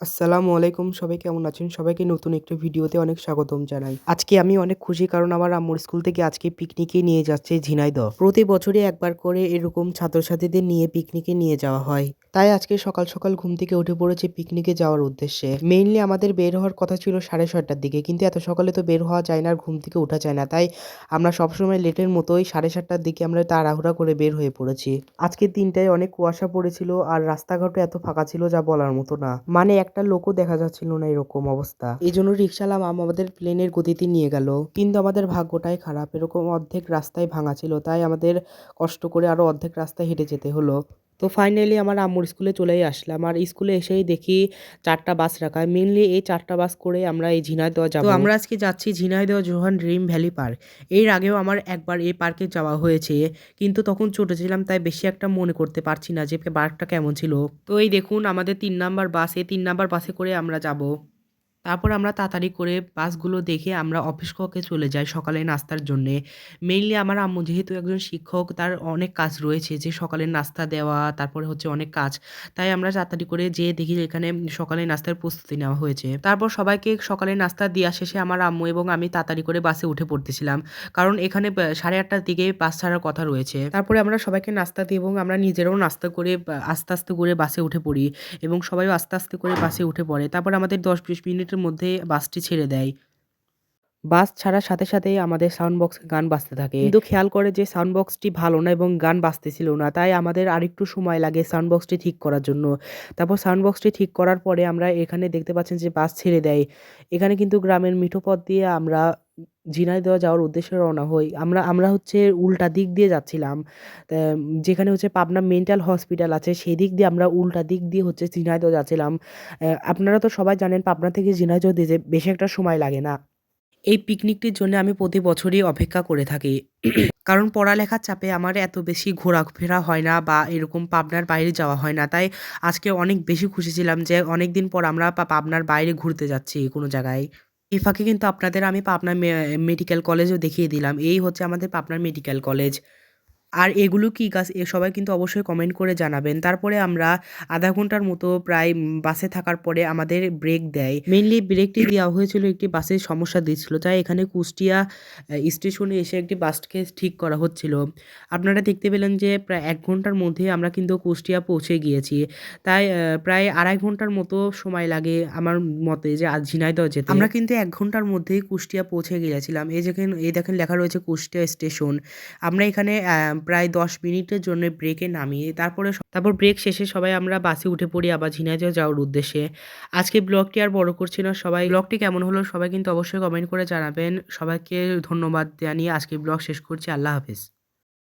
আসসালামু আলাইকুম, সবাই কেমন আছেন? সবাইকে নতুন একটি ভিডিওতে অনেক স্বাগতম জানাই। আজকে আমি অনেক খুশি কারণ আমার আম্মুর স্কুল থেকে আজকে পিকনিকে নিয়ে যাচ্ছে ঝিনাইদহ। প্রতি বছরই একবার করে এরকম ছাত্রছাত্রীদের নিয়ে পিকনিকে নিয়ে যাওয়া হয়। তাই আজকে সকাল সকাল ঘুম থেকে উঠে পড়েছে পিকনিকে যাওয়ার উদ্দেশ্যে। মেইনলি আমাদের বের হওয়ার কথা ছিল সাড়ে ছয়টার দিকে, কিন্তু এত সকালে তো বের হওয়া যায় না আর ঘুম থেকে ওঠা যায় না। তাই আমরা সবসময় লেটের মতোই সাড়ে সাতটার দিকে আমরা তাড়াহুড়া করে বের হয়ে পড়েছি। আজকে দিনটায় অনেক কুয়াশা পড়েছিল আর রাস্তাঘাটও এত ফাঁকা ছিল যা বলার মতো না। মানে একটা লোকও দেখা যাচ্ছিল না এরকম অবস্থা। এই জন্য রিক্সালাম আমাদের প্লেনের গতিতে নিয়ে গেল। কিন্তু আমাদের ভাগ্যটাই খারাপ। এরকম অর্ধেক রাস্তায় ভাঙা ছিল। তাই আমাদের কষ্ট করে আরও অর্ধেক রাস্তায় হেঁটে যেতে হলো। তো ফাইনালি আমার আম্মুর স্কুলে চলেই আসলাম। আর স্কুলে এসেই দেখি চারটা বাস রাখা মেনলি এই চারটা বাস করে আমরা এই ঝিনাইদহ যাব। তো আমরা আজকে যাচ্ছি ঝিনাইদহ জোহান ড্রিম ভ্যালি পার্কের আগেও আমার একবার এই পার্কে যাওয়া হয়েছে। কিন্তু তখন ছোট ছিলাম তাই বেশি একটা মনে করতে পারছি না যে পার্কটা কেমন ছিল। তো এই দেখুন আমাদের তিন নাম্বার বাস এই তিন নাম্বার বাসে করে আমরা যাব। তারপর আমরা তাড়াতাড়ি করে বাসগুলো দেখে আমরা অফিস কক্ষে চলে যাই সকালে নাস্তার জন্যে। মেইনলি আমার আম্মু যেহেতু একজন শিক্ষক, তার অনেক কাজ রয়েছে যে সকালে নাস্তা দেওয়া, তারপরে হচ্ছে অনেক কাজ। তাই আমরা তাড়াতাড়ি করে যেয়ে দেখি এখানে সকালে নাস্তার প্রস্তুতি নেওয়া হয়েছে। তারপর সবাইকে সকালে নাস্তা দেওয়া শেষে আমার আম্মু এবং আমি তাড়াতাড়ি করে বাসে উঠে পড়তেছিলাম। কারণ এখানে সাড়ে আটটার দিকে বাস ছাড়ার কথা রয়েছে। তারপরে আমরা সবাইকে নাস্তা দিই এবং আমরা নিজেরাও নাস্তা করে আস্তে আস্তে করে বাসে উঠে পড়ি এবং সবাইও আস্তে আস্তে করে বাসে উঠে পড়ে। তারপর আমাদের দশ বিশ মিনিটের মধ্যে বাসটি ছেড়ে দেয়। বাস ছাড়ার সাথে সাথেই আমাদের সাউন্ড বক্স গান বাজতে থাকে। কিন্তু খেয়াল করে যে সাউন্ড বক্সটি ভালো না এবং গান বাজতেছিল না, তাই আমাদের আরেকটু সময় লাগে সাউন্ড বক্সটি ঠিক করার জন্য। তারপর সাউন্ড বক্সটি ঠিক করার পরে আমরা এখানে দেখতে পাচ্ছেন যে বাস ছেড়ে দেয়। এখানে কিন্তু গ্রামের মিঠো পথ দিয়ে আমরা ঝিনাইদহ যাওয়ার উদ্দেশ্যে রওনা হই। আমরা আমরা হচ্ছে উল্টা দিক দিয়ে যাচ্ছিলাম। যেখানে হচ্ছে পাবনা মেন্টাল হসপিটাল আছে সেই দিক দিয়ে আমরা উল্টা দিক দিয়ে হচ্ছে ঝিনাইদহ যাচ্ছিলাম। আপনারা তো সবাই জানেন, পাবনা থেকে ঝিনাইদহ যেতে বেশি একটা সময় লাগে না। এই পিকনিকটির জন্য আমি প্রতি বছরই অপেক্ষা করে থাকি। কারণ পড়ালেখার চাপে আমার এত বেশি ঘোরাফেরা হয় না বা এরকম পাবনার বাইরে যাওয়া হয় না। তাই আজকে অনেক বেশি খুশি ছিলাম যে অনেক দিন পর আমরা পাবনার বাইরে ঘুরতে যাচ্ছি কোনো জায়গায়। এই ফাঁকে কিন্তু আপনাদের আমি পাবনা মেডিকেল কলেজও দেখিয়ে দিলাম। এই হচ্ছে আমাদের পাবনার মেডিকেল কলেজ আর এগুলো কি গাছ? এ সবাই কিন্তু অবশ্যই কমেন্ট করে জানাবেন। তারপরে আমরা আধা ঘণ্টার মতো প্রায় বাসে থাকার পরে আমাদের ব্রেক দেয়। মেনলি ব্রেকটি দেওয়া হয়েছিল একটি বাসের সমস্যা দিচ্ছিল। তাই এখানে কুষ্টিয়া স্টেশনে এসে একটি বাসকে ঠিক করা হচ্ছিল। আপনারা দেখতে পেলেন যে প্রায় এক ঘণ্টার মধ্যে আমরা কিন্তু কুষ্টিয়া পৌঁছে গিয়েছি। তাই প্রায় আড়াই ঘণ্টার মতো সময় লাগে আমার মতে যে আজ ঝিনাইদহ যেতে। আমরা কিন্তু এক ঘণ্টার মধ্যেই কুষ্টিয়া পৌঁছে গিয়েছিলাম। এই দেখেন এই দেখেন লেখা রয়েছে কুষ্টিয়া স্টেশন আমরা এখানে প্রায় দশ মিনিটের জন্য ব্রেকে নামিয়ে তারপরে তারপর ব্রেক শেষে সবাই আমরা বাসে উঠে পড়ি আবার ঝিনাইদহ যাওয়ার উদ্দেশ্যে। আজকে ব্লগটি আর বড় করছি না, সবাই ব্লগটি কেমন হলো সবাই কিন্তু অবশ্যই কমেন্ট করে জানাবেন। সবাইকে ধন্যবাদ জানিয়ে আজকে ব্লগ শেষ করছি, আল্লাহ হাফিজ।